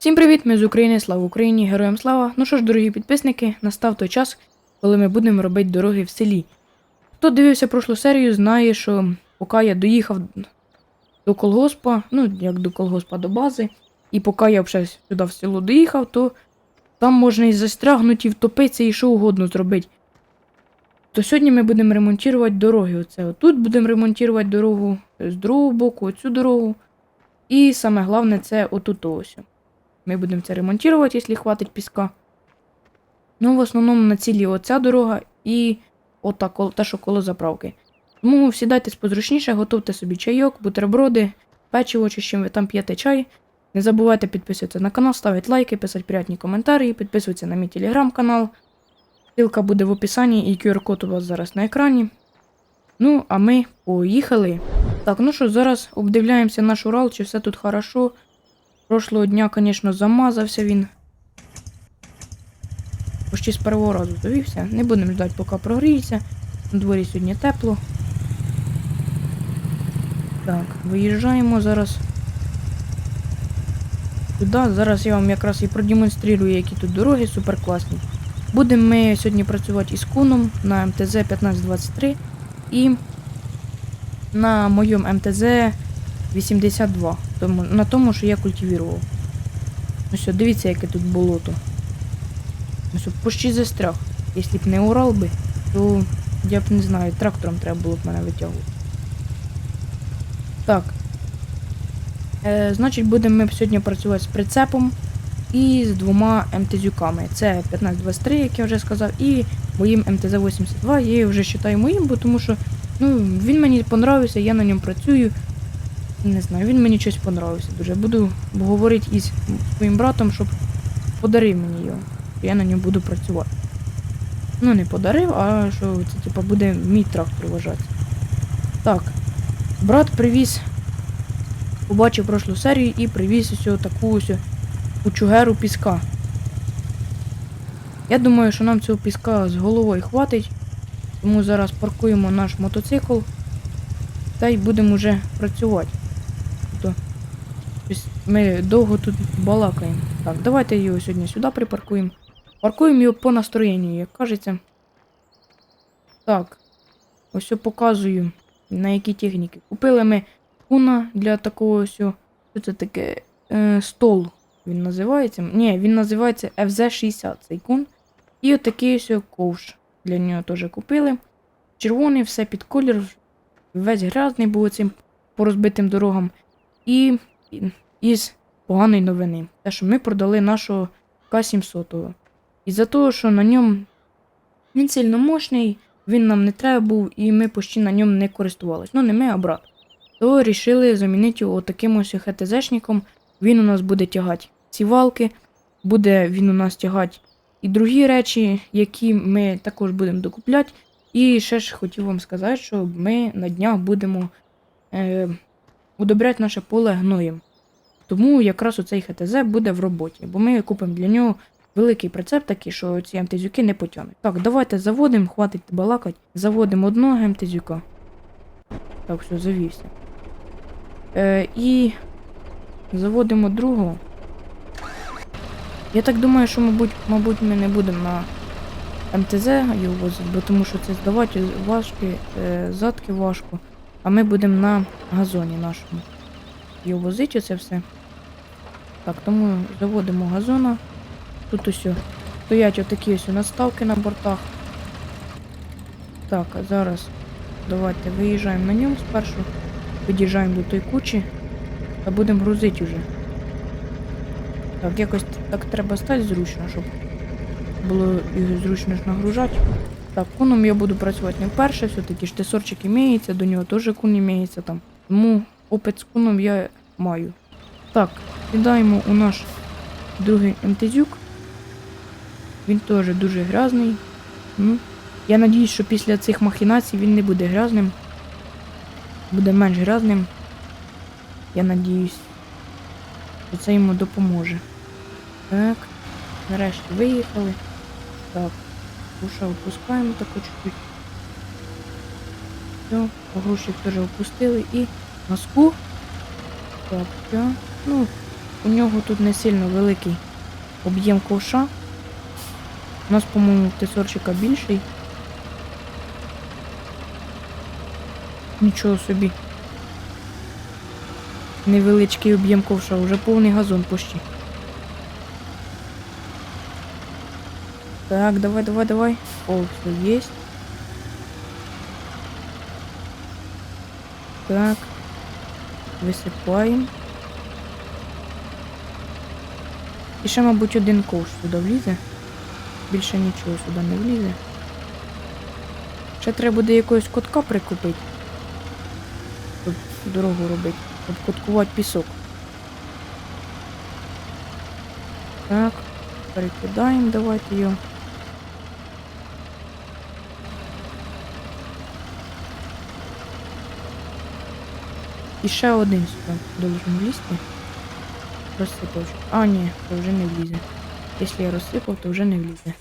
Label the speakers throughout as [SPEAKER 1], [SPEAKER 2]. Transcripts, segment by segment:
[SPEAKER 1] Всім привіт, ми з України, слава Україні, героям слава. Ну що ж, дорогі підписники, настав той час, коли ми будемо робити дороги в селі. Хто дивився прошлу серію, знає, що поки я доїхав до колгоспа, ну як до колгоспа до бази, і поки я вже сюди в село доїхав, то там можна і застрягнути, і втопитися, і що угодно зробити. То сьогодні ми будемо ремонтувати дороги. Оце тут будемо ремонтувати дорогу з другого боку, оцю дорогу. І саме головне це отут ось. Ми будемо це ремонтувати, якщо хватить піска. Ну, в основному на цілі оця дорога і ота, та, що коло заправки. Тому сідайте позручніше, готуйте собі чайок, бутерброди, печиво чи чим ви там п'єте чай. Не забувайте підписуватися на канал, ставити лайки, писати приятні коментарі, підписуватися на мій телеграм-канал. Ссылка буде в описанні і QR-код у вас зараз на екрані. Ну, а ми поїхали. Так, ну що, зараз обдивляємося наш Урал, чи все тут хорошо. Прошлого дня, звісно, замазався він. Почти з першого разу довівся. Не будемо ждати, поки прогріється. На дворі сьогодні тепло. Так, виїжджаємо зараз. Туди. Зараз я вам якраз і продемонструю, які тут дороги супер класні. Будемо ми сьогодні працювати із куном на МТЗ 1523 і на моєму МТЗ 82, тому, на тому, що я культивував. Все, дивіться, яке тут болото. Все, почти застряг. Якщо б не Урал би, то я б не знаю, трактором треба було б мене витягувати. Так. Е, значить, будемо ми сьогодні працювати з прицепом і з двома МТЗюками. Це 1523, як я вже сказав, і моїм МТЗ-82. Я його вже вважаю моїм, бо тому що ну, він мені понравився, я на ньому працюю. Не знаю, він мені щось понравився дуже. Буду говорити із своїм братом, щоб подарив мені його. Я на ньому буду працювати. Ну, не подарив, а що це типа буде мій трактор вважатися. Так. Брат привіз, побачив прошлу серію і привіз ось таку ось кучугеру піска. Я думаю, що нам цього піска з головою хватить. Тому зараз паркуємо наш мотоцикл та й будемо вже працювати. Ми довго тут балакаємо. Так, давайте його сьогодні сюди припаркуємо. Паркуємо його по настроєнню, як кажеться. Так. Ось я показую, на які техніки. Купили ми куна для такого ось. Що це таке? Е, стол. Він називається. Ні, він називається FZ60 цей кун. І отакий ось ковш. Для нього теж купили. Червоний, все під колір. Весь грязний був цим по розбитим дорогам. І із поганої новини. Те, що ми продали нашого К-700. Із-за того, що на ньому він сильно мощний, він нам не треба був, і ми почти на ньому не користувалися. Ну, не ми, а брат. То вирішили замінити його таким ось ХТЗшником. Він у нас буде тягати ці валки, буде він у нас тягати і другі речі, які ми також будемо докупляти. І ще ж хотів вам сказати, що ми на днях будемо е, удобряти наше поле гноєм. Тому якраз оцей ХТЗ буде в роботі, бо ми купимо для нього великий прицеп такий, що ці МТЗюки не потягнуть. Так, давайте заводимо, хватить балакати. Заводимо одного МТЗюка. Так, все, завівся. Е, і заводимо другого. Я так думаю, що, мабуть, мабуть, ми не будемо на МТЗ його возити, бо тому що це здавати важко, е, задки важко. А ми будемо на газоні нашому. Його возити оце все. Так, тому заводимо газона. Тут ось стоять отакі ось наставки на бортах. Так, а зараз давайте виїжджаємо на ньому спершу. Під'їжджаємо до тої кучі та будемо грузити вже. Так, якось так треба стати зручно, щоб було його зручно ж нагружати. Так, куном я буду працювати не вперше, все-таки ж тесорчик імеється, до нього теж кун імеється там. Тому опит з куном я маю. Так, кидаємо у наш другий МТЗюк. Він теж дуже грязний. Ну, я надіюсь, що після цих махінацій він не буде грязним. Буде менш грязним. Я надіюсь, що це йому допоможе. Так, нарешті виїхали. Так, уша опускаємо таку чуть-чуть. Все, погрузчик теж опустили і носку. Так, все. Ну, у нього тут не сильно великий об'єм ковша. У нас, по-моєму, тесорчика більший. Нічого собі. Невеличкий об'єм ковша, вже повний газон почти. Так, давай, давай, давай. О, все есть. Так. Висипаємо. І ще, мабуть, один ковш сюди влізе. Більше нічого сюди не влізе. Ще треба буде якогось котка прикупити. Щоб дорогу робити. Щоб коткувати пісок. Так. Перекидаємо, давайте його. І ще один сюди должен влізти. Розсипавчик. А, ні, то вже не влізе. Якщо я розсипав, то вже не влізе.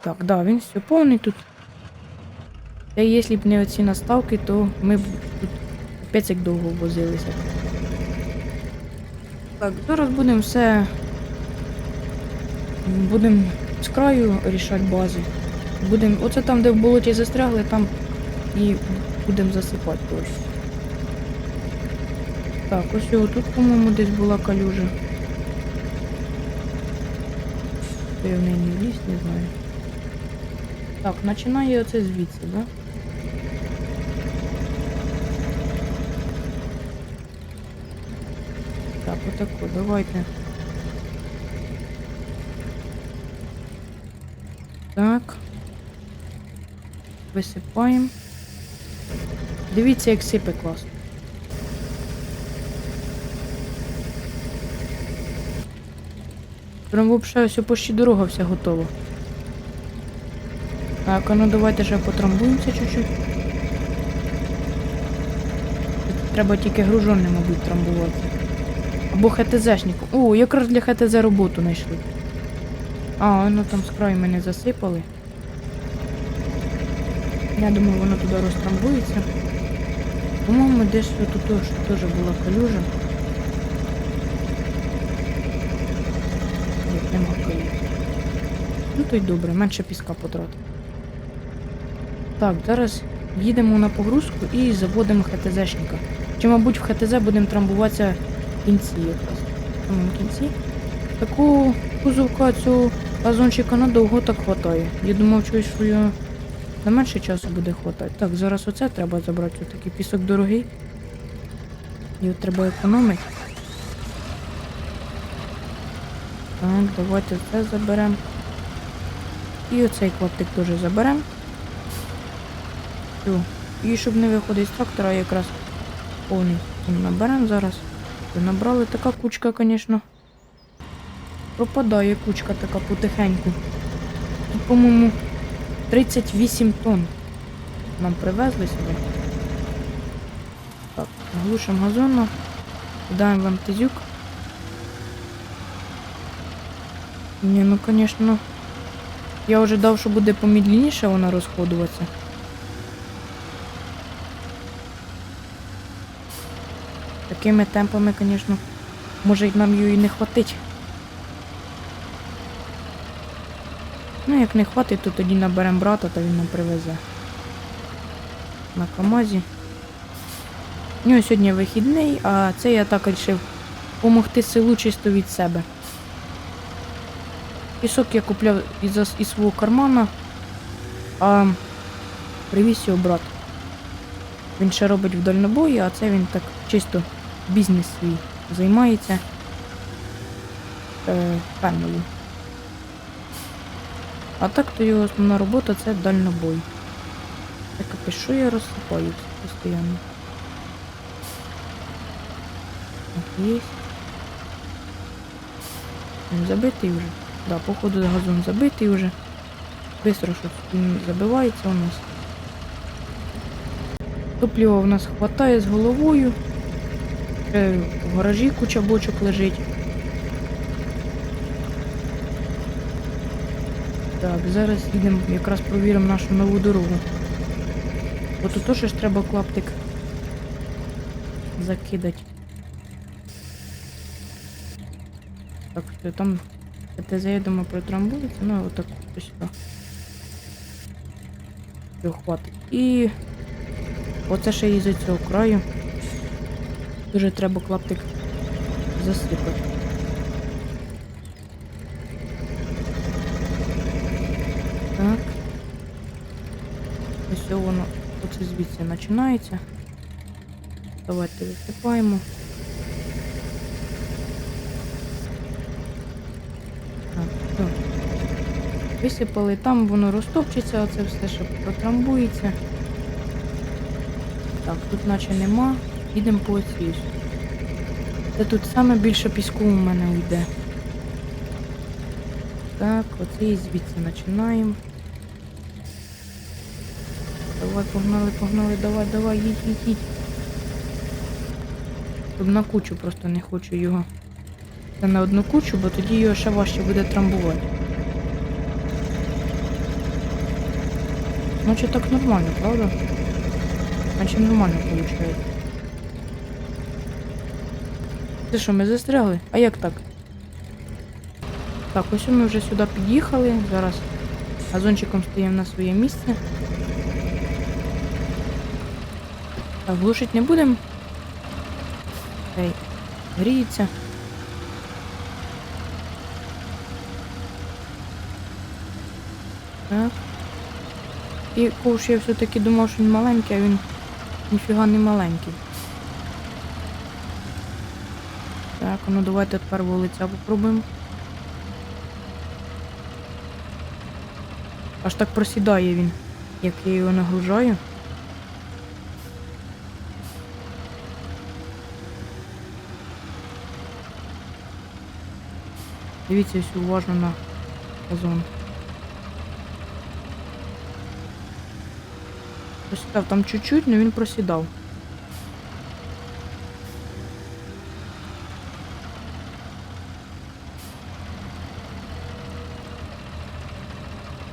[SPEAKER 1] Так, да, він все повний тут. Та якщо б не оці наставки, то ми б тут капець як довго возилися. Так, зараз будемо все. Будемо з краю рішати бази. Будемо. Оце там, де в болоті застрягли, там і будемо засипати теж. Так, ось його тут, по-моєму, десь була калюжа. В не вліз, не знаю. Так, починає оце звідси, да? Так, отако, давайте. Так. Висипаємо. Дивіться, як сипе класно. Прям вообще все почти дорога вся готова. Так, а ну давайте ще потрамбуємося чуть-чуть. Треба тільки гружонне, мабуть, трамбувати. Або ХТЗшником. О, якраз для ХТЗ роботу знайшли. А, ну там з мене засипали. Я думаю, воно туди розтрамбується. По-моєму, десь тут теж була калюжа. Нема калюжі. Ну то й добре, менше піска потратив. Так, зараз їдемо на погрузку і заводимо ХТЗшника. Чи, мабуть, в ХТЗ будемо трамбуватися в кінці якраз. В кінці. Таку кузовка цього газончика надовго так хватає. Я думав, щось, що я на менше часу буде хватати. Так, зараз оце треба забрати. Ось такий пісок дорогий. Його треба економити. Так, давайте це заберемо. І оцей клаптик теж заберемо. І щоб не виходити з трактора, якраз повний наберемо зараз. Набрали така кучка, звісно. Пропадає кучка така потихеньку. По-моєму, 38 тонн нам привезли сюди. Так, глушимо газону. Даємо вам тизюк. Ні, ну звісно. Я вже дав, що буде помідленніше вона розходуватися. Такими темпами, звісно, може нам її і не хватить. Ну, як не хватить, то тоді наберемо брата, та він нам привезе. На КАМАЗі. У нього сьогодні вихідний, а це я так вирішив допомогти селу чисто від себе. Пісок я купляв із, із свого кармана, а привіз його брат. Він ще робить в дальнобої, а це він так чисто бізнес свій займається е, фермою. А так то його основна робота це дальнобой. Так а що я розсипаю постійно? Так, є. Забитий вже. Да, походу газон забитий вже. Бистро що він забивається у нас. Топлива в нас хватає з головою. Ще в гаражі куча бочок лежить. Так, зараз їдемо, якраз провіримо нашу нову дорогу. Бо тут теж треба клаптик закидати. Так, там ТТЗ, я думаю, протрамбується, ну отак сюди. Хватить. І оце ще із цього краю. Дуже треба клаптик засипати. Так. Ось воно оце звідси починається. Давайте висипаємо. Так, все. Висипали, там воно розтопчеться, оце все ще протрамбується. Так, тут наче нема. Їдемо по оцій. Це тут саме більше піску у мене йде. Так, оце і звідси починаємо. Давай, погнали, погнали, давай, давай, їдь, їдь, їдь. Тут на кучу просто не хочу його. Це на одну кучу, бо тоді його ще важче буде трамбувати. Значить так нормально, правда? Значить нормально виходить. Це що, ми застрягли? А як так? Так, ось ми вже сюди під'їхали. Зараз газончиком стоїмо на своє місце. Так, глушить не будемо. Ей, гріється. Так. І ковш я все-таки думав, що він маленький, а він ніфіга не маленький. Так, ну давайте тепер вулиця попробуємо. Аж так просідає він, як я його нагружаю. Дивіться ось уважно на газон. Просідав там чуть-чуть, але він просідав.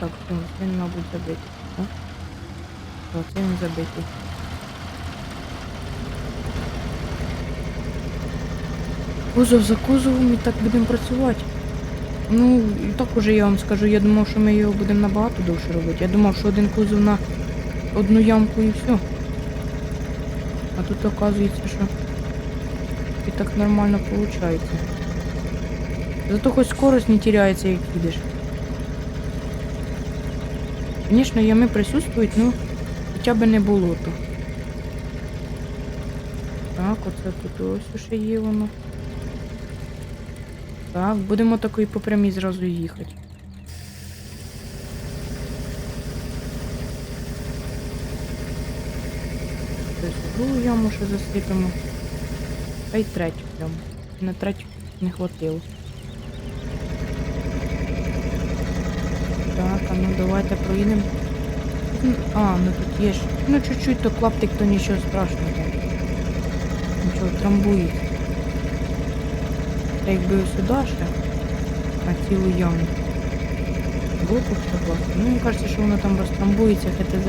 [SPEAKER 1] Так, все, він, мабуть, забитий. Так? Так, це він забитий. Кузов за кузовом і так будемо працювати. Ну, і так уже я вам скажу, я думав, що ми його будемо набагато довше робити. Я думав, що один кузов на одну ямку і все. А тут оказується, що і так нормально виходить. Зато хоч скорость не теряється, як їдеш. Звісно, ями присутствують, ну хоча б не болото. Так, оце тут ось ще є воно. Так, будемо такої по прямій зразу їхати. Другу яму ще засипемо. Та й третю яму. На третю не хватило. Так, а ну давайте проїдемо. А, ну тут є ж. Ну чуть-чуть то клаптик, то нічого страшного. Нічого, трамбує. Та якби сюди ще, на цілу яму. Було б все класно. Ну, мені кажеться, що воно там розтрамбується, ХТЗ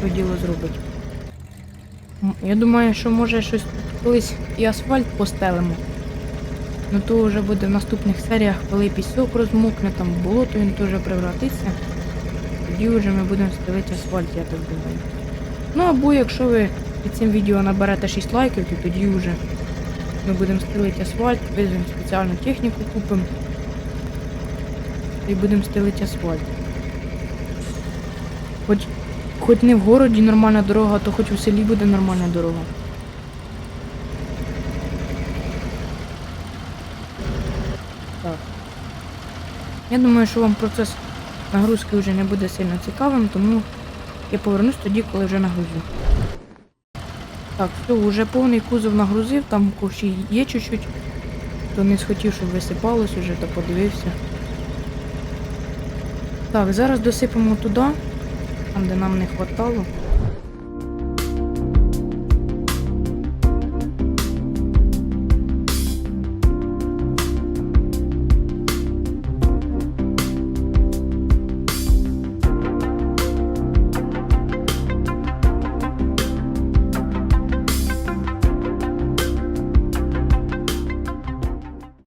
[SPEAKER 1] то діло зробить. Я думаю, що може щось колись і асфальт постелимо. Ну то вже буде в наступних серіях, коли пісок розмокне, там болото він теж превратиться. Тоді вже ми будемо стелити асфальт, я так думаю. Ну або якщо ви під цим відео наберете 6 лайків, то тоді вже ми будемо стелити асфальт, визовемо спеціальну техніку, купимо. І будемо стелити асфальт. Хоч, хоч не в городі нормальна дорога, то хоч у селі буде нормальна дорога. Так. Я думаю, що вам процес нагрузки вже не буде сильно цікавим, тому я повернусь тоді, коли вже нагрузю. Так, все, вже повний кузов нагрузив, там ковші є чуть-чуть, то не схотів, щоб висипалось уже, то подивився. Так, зараз досипемо туди, там де нам не хватало.